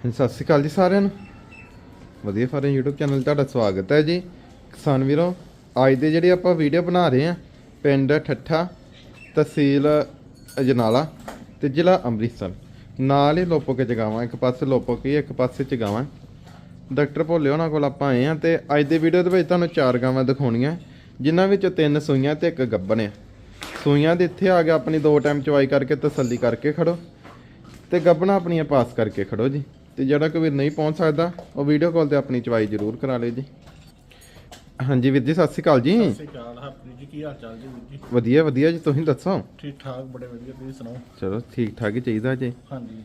ਹਾਂਜੀ, ਸਤਿ ਸ਼੍ਰੀ ਅਕਾਲ ਜੀ ਸਾਰਿਆਂ ਨੂੰ। ਵਧੀਆ ਫਾਰਮ YouTube ਚੈਨਲ ਤੁਹਾਡਾ ਸਵਾਗਤ ਹੈ ਜੀ। ਕਿਸਾਨ ਵੀਰੋ, ਅੱਜ ਦੇ ਜਿਹੜੇ ਆਪਾਂ ਵੀਡੀਓ ਬਣਾ ਰਹੇ ਆ ਪਿੰਡ ਠੱਠਾ ਤਹਿਸੀਲ ਅਜਨਾਲਾ ਤੇ ਜ਼ਿਲ੍ਹਾ ਅੰਮ੍ਰਿਤਸਰ। ਨਾਲ ਹੀ ਲੋਪੋਕੇ ਚਗਾਵਾਂ ਇੱਕ ਪਾਸੇ ਲੋਪੋਕੇ ਇੱਕ ਪਾਸੇ ਚਗਾਵਾਂ ਡਾਕਟਰ ਭੋਲੇ ਉਹਨਾਂ ਕੋਲ ਆਪਾਂ ਆਏ ਆ ਤੇ ਅੱਜ ਦੇ ਵੀਡੀਓ ਦੇ ਵਿੱਚ ਤੁਹਾਨੂੰ ਚਾਰ ਗਾਵਾਂ ਦਿਖਾਉਣੀਆਂ, ਜਿਨ੍ਹਾਂ ਵਿੱਚੋਂ ਤਿੰਨ ਸੂਈਆਂ ਤੇ ਇੱਕ ਗੱਬਣ ਆ। ਸੂਈਆਂ ਦੇ ਇੱਥੇ ਆ ਗਿਆ ਆਪਣੀ ਦੋ ਟਾਈਮ ਚਵਾਈ ਕਰਕੇ ਤਸੱਲੀ ਕਰਕੇ ਖੜੋ ਤੇ ਗੱਬਣਾ ਆਪਣੀਆਂ ਪਾਸ ਕਰਕੇ ਖੜੋ ਜੀ। ਤੇ ਜਿਹੜਾ ਕੋਈ ਵੀਰ ਨਹੀਂ ਪਹੁੰਚ ਸਕਦਾ ਉਹ ਵੀਡੀਓ ਕਾਲ ਤੇ ਆਪਣੀ ਚਵਾਈ ਜ਼ਰੂਰ ਕਰਾ ਲਿਓ ਜੀ। ਹਾਂਜੀ ਵੀਰ ਜੀ ਸਤਿ ਸ਼੍ਰੀ ਅਕਾਲ ਜੀ। ਸਤਿ ਸ਼੍ਰੀ ਅਕਾਲ ਹਰਪ੍ਰੀਤ ਜੀ ਕੀ ਹਾਲ ਚਾਲ ਜੀ ਵੀਰ ਜੀ? ਵਧੀਆ ਵਧੀਆ ਜੀ ਤੁਸੀਂ ਦੱਸੋ? ਠੀਕ ਠਾਕ ਬੜੇ ਵਧੀਆ ਤੁਸੀਂ ਸੁਣਾਓ? ਚਲੋ ਠੀਕ ਠਾਕ ਹੀ ਚਾਹੀਦਾ ਜੀ। ਹਾਂਜੀ।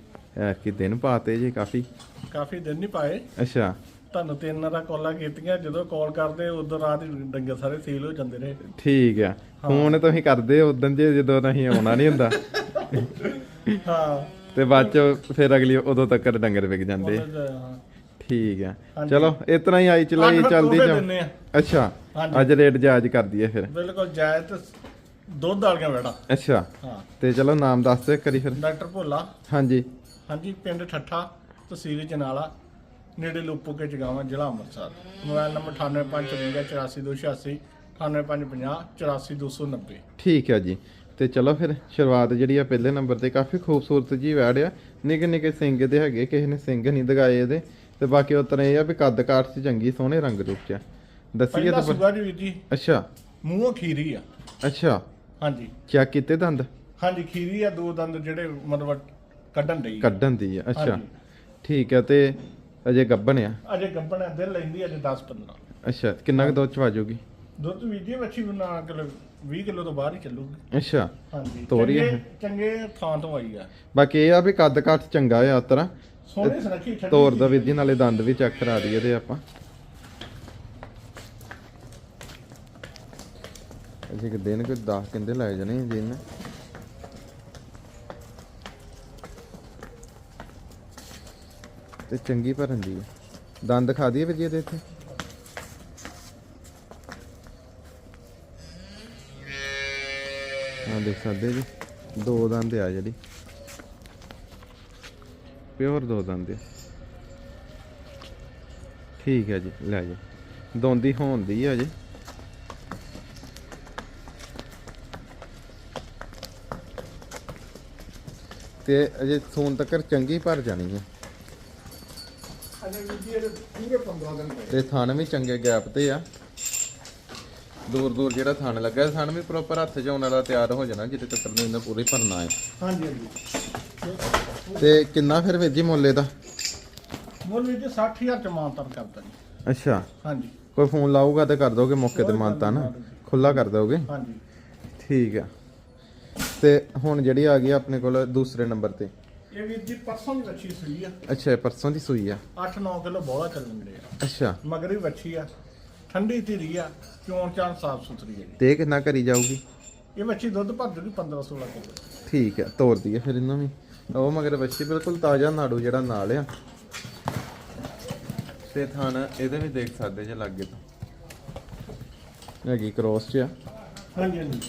ਕਿ ਦਿਨ ਪਾਤੇ ਜੀ ਕਾਫੀ। ਕਾਫੀ ਦਿਨ ਨਹੀਂ ਪਾਏ। ਅੱਛਾ। ਤੁਹਾਨੂੰ ਤਿੰਨ ਦਾ ਕਾਲਾਂ ਕੀਤੀਆਂ ਜਦੋਂ ਕਾਲ ਕਰਦੇ ਉਦੋਂ ਰਾਤ ਡੰਗਰ ਸਾਰੇ ਸੀਲ ਹੋ ਜਾਂਦੇ ਰਹੇ। ਠੀਕ ਆ। ਫੋਨ ਤੁਸੀਂ ਕਰਦੇ ਉਦੋਂ ਜੇ ਜਦੋਂ ਨਹੀਂ ਆਉਣਾ ਨਹੀਂ ਹੁੰਦਾ। ਹਾਂ। ਤੇ ਬਾਅਦ ਚ ਫਿਰ ਅਗਲੀ ਉਦੋਂ ਤੱਕ ਡੰਗਰ ਵਿਕ ਜਾਂਦੇ। ਠੀਕ ਆ। ਚਲੋ ਇਤਨਾ ਹੀ ਆਈ ਚਲਾਈ ਤੋਹਫੇ ਜਾ ਆ। ਅੱਛਾ ਹਾਂਜੀ। ਅੱਜ ਰੇਟ ਜਾਇਜ਼ ਕਰ ਦਈਏ ਫਿਰ। ਬਿਲਕੁਲ ਜਾਇਜ਼ ਤੇ ਦੁੱਧ ਵਾਲੀਆਂ ਵੇੜਾ। ਅੱਛਾ ਹਾਂ। ਤੇ ਚਲੋ ਨਾਮ ਦੱਸ ਦਿਓ ਕਰੀ ਫਿਰ। ਡਾਕਟਰ ਭੋਲਾ। ਹਾਂਜੀ। ਹਾਂਜੀ ਪਿੰਡ ਠੱਠਾ ਤਹਿਸੀਲ ਜਨਾਲਾ ਨੇੜੇ ਲੋਪੋ ਕੇ ਜਗਾਵਾਂ ਜ਼ਿਲ੍ਹਾ ਅੰਮ੍ਰਿਤਸਰ। ਮੋਬਾਈਲ ਨੰਬਰ 9855 84550 84290 ਠੀਕ ਹੈ ਜੀ। ਤੇ ਚਲੋ ਫਿਰ ਸ਼ੁਰੂਆਤ ਜਿਹੜੀ ਆ ਪਹਿਲੇ ਨੰਬਰ ਤੇ ਕਾਫੀ ਖੂਬਸੂਰਤ ਜੀ ਵੈੜ ਆ। ਨਿੱਕੇ ਨਿੱਕੇ ਸਿੰਘ ਦੇ ਹੈਗੇ ਕਿਸੇ ਨੇ ਸਿੰਘ ਨਹੀਂ ਦਗਾਏ ਇਹਦੇ। ਤੇ ਬਾਕੀ ਉਤਰ ਇਹ ਆ ਵੀ ਕੱਦ ਕਾਠ ਚ ਚੰਗੀ ਸੋਹਣੇ ਰੰਗ ਰੂਪ ਚ ਆ। ਦੱਸੀਏ ਤਾਂ ਸੁਗਾ ਜੀ ਵੀਰ ਜੀ। ਅੱਛਾ। ਮੂੰਹੋਂ ਖੀਰੀ ਆ। ਅੱਛਾ। ਹਾਂਜੀ। ਚੈੱਕ ਕੀਤੇ ਦੰਦ? ਹਾਂਜੀ ਖੀਰੀ ਆ ਦੋ ਦੰਦ ਜਿਹੜੇ ਮਤਲਬ ਕੱਢਣ ਆ। ਕੱਢਣ ਦੀ ਆ ਅੱਛਾ। ਠੀਕ ਹੈ ਤੇ ਅਜੇ ਗੱਬਣ ਆ? ਅਜੇ ਗੱਬਣ ਦਿਲ ਲੈਂਦੀ ਅਜੇ 10 15 ਅੱਛਾ ਕਿੰਨਾ ਕੁ ਦੁੱਧ ਚ ਵਾਜੂਗੀ ਦੁੱਧ ਵੀਰ ਜੀ ਵੱਛੀ ਬਣਾ ਕਿਲੋ 20 ਕਿਲੋ ਤੋਂ ਬਾਹਰ ਹੀ ਚੱਲੂਗੀ। ਅੱਛਾ ਹਾਂਜੀ ਤੋਰੀ ਆ। ਚੰਗੇ- ਚੰਗੇ ਥਾਂ ਤੋਂ ਆਈ ਆ। ਬਾਕੀ ਇਹ ਆ ਵੀ ਕੱਦ ਕਾਠ ਚੰਗਾ ਆ ਉਤਰਾ ਸੋਹਣੀ ਸੁਨੱਖੀ ਠੰਡੀ ਤੋਰ ਦਾ ਵੀਰ ਜੀ ਨਾਲੇ ਦੰਦ ਵੀ ਚੈੱਕ ਕਰਾ ਦਈਏ ਤੇ ਆਪਾਂ। ਅਜੇ ਕਿ ਦਿਨ ਕੋਈ 10 ਕਿੰਦੇ ਲਾਏ ਜਾਣੇ ਜੀ ਨੇ ਤੇ ਚੰਗੀ ਭਰਨ ਦੀ ਹੈ ਦੰਦ ਖਾ ਦਈਏ ਵੀਰ ਜੀ ਇਹਦੇ ਇੱਥੇ। ਦੇਖ ਸਕਦੇ ਜੀ। ਦੋ ਦੰਦ ਆ ਜਿਹੜੀ। ਪਿਓਰ ਦੋ ਦੰਦ ਆ। ਠੀਕ ਹੈ ਜੀ ਲੈ ਜੀ। ਦੋਂਦੀ ਹੋਣ ਦੀ ਆ ਜੀ। ਤੇ ਅਜੇ ਸੂਨ ਤੱਕ ਚੰਗੀ ਭਰ ਜਾਣੀ ਹੈ ਅਜੇ ਵੀਰ ਜੀ ਇਹਦੇ ਪੂਰੇ 15 ਦਿਨ ਪਏ ਤੇ ਥਣ ਵੀ ਚੰਗੇ ਗੈਪ ਤੇ ਆ। ਦੂਰ ਦੂਰ ਜਿਹੜਾ ਥਣ ਲੱਗਾ ਥਣ ਵੀ ਪ੍ਰੋਪਰ ਹੱਥ 'ਚ ਆਉਣ ਵਾਲਾ ਤਿਆਰ ਹੋ ਜਾਣਾ ਜਿੱਤੇ ਤੱਕ ਨੂੰ ਇਹਨੇ ਪੂਰੀ ਭਰਨਾ ਹੈ। ਹਾਂਜੀ ਹਾਂਜੀ। ਤੇ ਕਿੰਨਾ ਫਿਰ ਵੀਰ ਜੀ ਮੁੱਲੇ ਦਾ ਮੁੱਲ ਵੀਰ ਜੀ 60000 ਚ ਮਾਨਤਨ ਕਰਦਾ ਜੀ। ਅੱਛਾ। ਹਾਂਜੀ। ਕੋਈ ਫੋਨ ਲਾਊਗਾ ਤੇ ਕਰ ਦੋਗੇ ਮੌਕੇ ਤੇ ਮਾਨਤਾ ਨਾ? ਖੁੱਲਾ ਕਰ ਦੋਗੇ? ਹਾਂਜੀ। ਠੀਕ ਆ। ਤੇ ਹੁਣ ਜਿਹੜੀ ਆ ਗਈ ਆਪਣੇ ਕੋਲ ਦੂਸਰੇ ਨੰਬਰ ਤੇ? ਇਹ ਵੀਰ ਜੀ ਪਰਸੋਂ ਦੀ ਵੱਛੀ ਸੂਈ ਆ। ਅੱਛਾ ਪਰਸੋਂ ਦੀ ਸੂਈ ਆ। 8-9 ਕਿਲੋ ਬੋਲਾ ਚੱਲਣ ਦੇ ਅੱਛਾ। ਮਗਰ ਵੀ ਵੱਛੀ ਆ। ਠੰਡੀ ਧੀਰੀ ਆ ਚੋਣ ਚਾਣ ਸਾਫ਼ ਸੁਥਰੀ ਹੈ ਤੇ ਇਹ ਕਿੰਨਾ ਕਰੀ ਜਾਊਗੀ? ਇਹ ਵੱਛੀ ਦੁੱਧ ਭਰ ਜੂਗੀ 15-16 ਕਿਲੋ। ਠੀਕ ਆ ਤੋਰ ਦਈਏ ਫਿਰ ਇਹਨਾਂ ਵੀ। ਉਹ ਮਗਰ ਬੱਚੀ ਬਿਲਕੁਲ ਤਾਜ਼ਾ ਨਾੜੂ ਜਿਹੜਾ ਨਾਲ ਆ। ਤੇ ਥਾਣ ਇਹਦੇ ਵੀ ਦੇਖ ਸਕਦੇ ਜੇ ਲੱਗੇ ਤਾਂ। ਹੈਗੀ ਕ੍ਰੋਸ ਚ ਆ ਹਾਂਜੀ ਹਾਂਜੀ।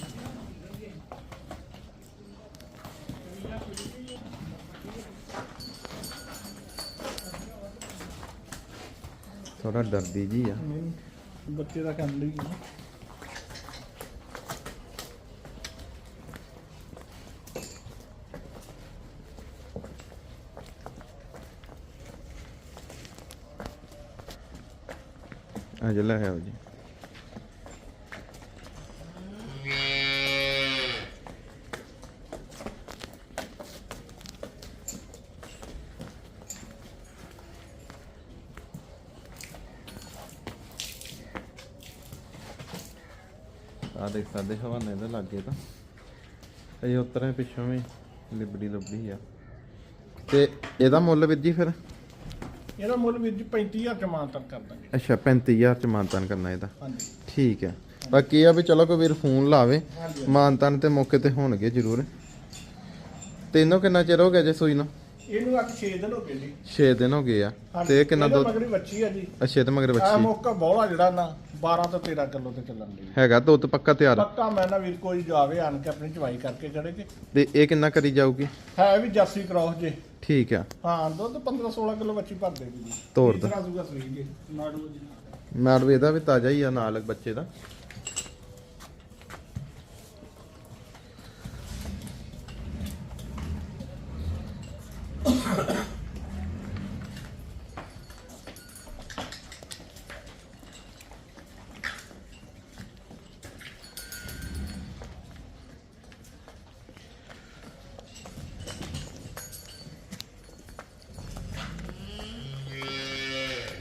ਥੋੜਾ ਡਰਦੀ ਜੀ ਆ। ਬੱਚੇ ਦਾ ਕੰਮ ਲਈ ਆ। ਅਜ ਲੈ ਜੀ ਆ ਦੇਖ ਸਕਦੇ ਹਵਾਨੇ ਦੇ ਲੱਗੇ ਤਾਂ। ਅਜੇ ਉਤਰੇ ਪਿੱਛੋਂ ਵੀ ਲਿਬੜੀ ਲੁਬੜੀ ਆ। ਤੇ ਇਹਦਾ ਮੁੱਲ ਵੀਰ ਜੀ ਫਿਰ? ਇਹਦਾ ਮੁੱਲ ਵੀਰ ਜੀ 35000 ਚ ਮਾਨਤਨ ਕਰ ਦਾਂਗੇ। ਅੱਛਾ 35000 ਚ ਮਾਨਤਾਨ ਕਰਨਾ ਇਹਦਾ। ਹਾਂਜੀ। ਠੀਕ ਹੈ। ਬਾਕੀ ਇਹ ਆ ਵੀ ਚਲੋ ਕੋਈ ਵੀਰ ਫੋਨ ਲਾਵੇ। ਮਾਨਤਾਨ ਤੇ ਮੌਕੇ ਤੇ ਹੋਣਗੇ ਜ਼ਰੂਰ। ਤੈਨੂੰ ਕਿੰਨਾ ਚਿਰ ਹੋ ਗਿਆ ਜੇ ਸੂਈ ਨੂੰ? ਇਹਨੂੰ ਅੱਜ 6 ਦਿਨ ਹੋ ਗਏ ਜੀ। 6 ਦਿਨ ਹੋ ਗਏ ਆ। ਤੇ ਇਹ ਕਿੰਨਾ ਇਹਦਾ ਦੁੱਧ? ਮਗਰੀ ਵੱਛੀ ਆ ਜੀ। ਅੱਛੇ ਤੇ ਮਗਰ ਆ ਬੱਚੀ ਮੌਕਾ ਬੋਲਾ ਜਿਹੜਾ ਨਾ 12 ਤੋਂ 13 ਕਿਲੋ ਤੇ ਚੱਲਣ ਦੀ ਹੈਗਾ ਦੁੱਧ ਪੱਕਾ ਤਿਆਰ? ਪੱਕਾ ਮੈਂ ਨਾ ਵੀਰ ਕੋਈ ਜਾਵੇ ਆਣ ਕੇ ਆਪਣੀ ਚਵਾਈ ਕਰਕੇ ਖੜੇ ਕਿ ਤੇ ਇਹ ਕਿੰਨਾ ਕਰੀ ਜਾਊਗੀ? ਹੈ ਵੀ ਜਾਸੀ ਕ੍ਰਾਸ ਜੇ। ਠੀਕ ਆ। ਹਾਂ ਦੁੱਧ 15 16 ਕਿਲੋ ਬੱਚੀ ਭਰ ਦੇਗੀ ਜੀ। ਤੋਰ ਦੋ। ਤੀਸਰਾ ਸੂਗਾ ਸਹੀ ਜੀ। ਨਾੜੂ ਜੀ। ਮੈਡਮ ਇਹਦਾ ਵੀ ਤਾਜ਼ਾ ਹੀ ਆ ਨਾਲ ਬੱਚੇ ਦਾ।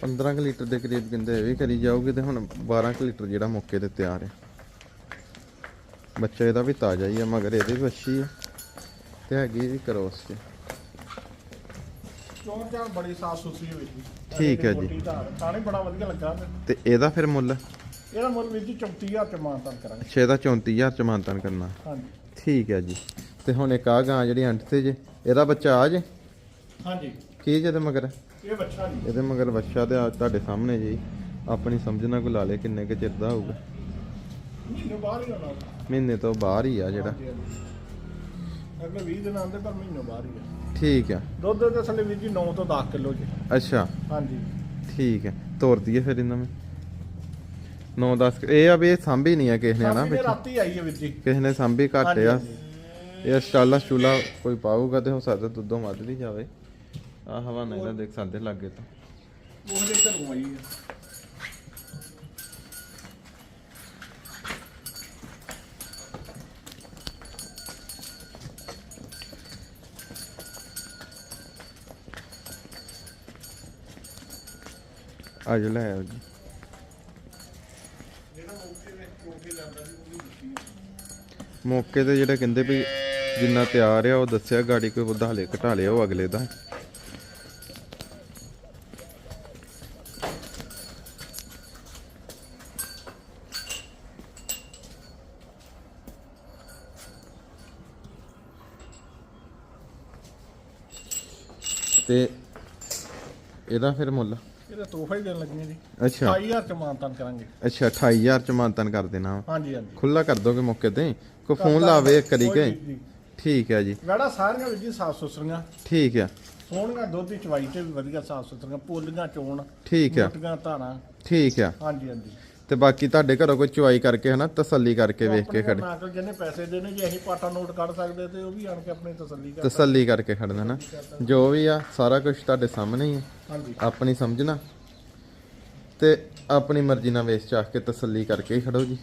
ਪੰਦਰਾਂ ਕੁ ਲੀਟਰ ਦੇ ਕਰੀਬ ਕਹਿੰਦੇ ਇਹ ਵੀ ਕਰੀ ਜਾਓਗੇ ਤੇ ਹੁਣ 12 ਕੁ ਲੀਟਰ ਜਿਹੜਾ ਮੌਕੇ ਤੇ ਤਿਆਰ ਹੈ। ਬੱਚਾ ਇਹਦਾ ਵੀ ਤਾਜ਼ਾ ਹੀ ਆ, ਮਗਰ ਇਹਦੇ ਵੀ ਅੱਛੀ ਹੈ ਤੇ ਹੈਗੀ ਵੀ ਕਰੋਸ ਚ ਚੋਂ ਬੜੀ ਸਾਫ਼ ਸੁਥਰੀ ਹੋਈ ਜੀ ਠੀਕ ਹੈ ਜੀ। ਮੋਟੀ ਧਾਰ, ਖਾਣੇ ਬੜਾ ਵਧੀਆ ਲੱਗਾ ਤੇ ਤੇ ਇਹਦਾ ਫਿਰ ਮੁੱਲ? ਇਹਦਾ ਮੁੱਲ ਵੀ ਜੀ 34000 ਚ ਮਾਨਤਾਨ ਕਰਾਂਗੇ। ਅੱਛਾ ਇਹਦਾ 34000 ਚ ਮਾਨਤਨ ਕਰਨਾ। ਹਾਂਜੀ। ਠੀਕ ਹੈ ਜੀ। ਤੇ ਹੁਣ ਇੱਕ ਆ ਗਾਂ ਜਿਹੜੀ ਅੰਟ ਤੇ ਜੇ ਇਹਦਾ ਬੱਚਾ ਆ ਜੇ? ਹਾਂਜੀ। ਕੀ ਜਿਹਦੇ ਮਗਰ? ਇਹ ਬੱਚਾ ਜੀ। ਇਹਦੇ ਮਗਰ ਬੱਚਾ ਤੇ ਆ ਤੁਹਾਡੇ ਸਾਹਮਣੇ ਜੀ। ਆਪਣੀ ਸਮਝ ਨਾਲ ਕੋ ਲਾ ਲੇ ਕਿੰਨੇ ਕੁ ਚਿਰ ਦਾ ਹੋਊਗਾ। ਮਹੀਨੇ ਬਾਹਰ ਹੀ ਹੋਣਾ ਮਹੀਨੇ ਤੋਂ ਬਾਹਰ ਹੀ ਆ ਜਿਹੜਾ। ਅਗਲੇ 20 ਦਿਨ ਆਉਂਦੇ ਪਰ ਮਹੀਨੇ ਬਾਹਰ ਹੀ ਆ। ਠੀਕ ਆ। ਦੁੱਧ ਦੇ ਥੱਲੇ ਵੀਰ ਜੀ 9 ਤੋਂ 10 ਕਿਲੋ ਜੀ। ਅੱਛਾ। ਹਾਂਜੀ। ਠੀਕ ਹੈ ਤੋਰ ਦਈਏ ਫਿਰ ਇਹਨਾਂ ਨੂੰ। 9-10 ਇਹ ਆ ਵੀ ਇਹ ਸਾਂਭੀ ਨਹੀਂ ਆ ਕਿਸੇ ਨੇ ਨਾ ਸਾਡੀ ਰਾਤੀ ਆਈ ਹੈ ਵੀਰ ਜੀ। ਕਿਸੇ ਨੇ ਸਾਂਭੀ ਘੱਟ ਆ। ਹਾਂਜੀ। ਇਹ ਸਟਾਲਾ ਸਟੂਲਾ ਕੋਈ ਪਾਊਗਾ ਤੇ ਹੋ ਸਕਦਾ ਦੁੱਧੋਂ ਵੱਧ ਵੀ ਜਾਵੇ। ਆ ਹਵਾ ਨਹੀਂ ਨਾ ਦੇਖ ਸਕਦੇ ਲੱਗੇ ਤਾਂ। ਉਹ ਦੇ ਘਰੋਂ ਆਈ ਹੈ ਆ ਜਾ ਲੈ ਆਓ ਜੀ। ਮੌਕੇ ਤੇ ਕੋਫੀ ਜਿਹੜੇ ਕਹਿੰਦੇ ਵੀ ਜਿੰਨਾ ਤਿਆਰ ਆ, ਉਹ ਦੱਸਿਆ ਗਾੜੀ ਕੋਈ ਵਧਾ ਲੇ ਘਟਾ ਲਿਆ ਉਹ ਅਗਲੇ ਦਾ। ਤੇ ਇਹਦਾ ਫਿਰ ਮੁੱਲ? ਇਹਦਾ ਤੋਹਫਾ ਹੀ ਦੇਣ ਲੱਗੇ ਜੀ। ਅੱਛਾ। 28000 ਚ ਮਾਨਤਾਨ ਕਰਾਂਗੇ। ਅੱਛਾ 28000 ਚ ਮਾਨਤਨ ਕਰ ਦੇਣਾ। ਵਾ। ਹਾਂਜੀ ਹਾਂਜੀ। ਖੁੱਲਾ ਕਰ ਦੋਗੇ ਮੌਕੇ ਤੇ? ਕੋਈ ਫੋਨ ਲਾਵੇ ਕਰੀ ਕੇ। ਠੀਕ ਹੈ ਜੀ। ਵੜਾ ਸਾਰੀਆਂ ਵੀਰ ਜੀ ਸਾਫ਼ ਸੁਥਰੀਆਂ। ਠੀਕ ਹੈ। ਸੋਹਣੀਆਂ ਦੁੱਧ ਦੀ ਚਵਾਈ ਤੇ ਵੀ ਵਧੀਆ ਸਾਫ਼ ਸੁਥਰੀਆਂ। ਪੋਲੀਆਂ ਚੋਣ ਠੀਕ ਹੈ। ਮੋਟੀਆਂ ਧਾਰਾਂ। ਠੀਕ ਹੈ। ਹਾਂਜੀ ਹਾਂਜੀ। ਤੇ ਬਾਕੀ ਤੁਹਾਡੇ ਘਰੋਂ ਕੋਈ ਚੁਆਈ ਕਰਕੇ ਹਨਾ ਤਸੱਲੀ ਕਰਕੇ ਵੇਖ ਕੇ ਖੜੇ ਨਾਕਲ ਜਿਹਨੇ ਪੈਸੇ ਦੇਣੇ ਜੇ ਅਸੀਂ ਪਾਟਾ ਨੋਟ ਕੱਢ ਸਕਦੇ ਤੇ ਉਹ ਵੀ ਆਣ ਕੇ ਆਪਣੀ ਤਸੱਲੀ ਕਰ ਤਸੱਲੀ ਕਰਕੇ ਖੜਨਾ ਨਾ। ਜੋ ਵੀ ਆ ਸਾਰਾ ਕੁਝ ਤੁਹਾਡੇ ਸਾਹਮਣੇ ਹੀ ਹੈ ਆਪਣੀ ਸਮਝਣਾ ਤੇ ਆਪਣੀ ਮਰਜ਼ੀ ਨਾਲ ਵੇਚ ਚਾਹ ਕੇ ਤਸੱਲੀ ਕਰਕੇ ਹੀ ਖੜੋ ਜੀ।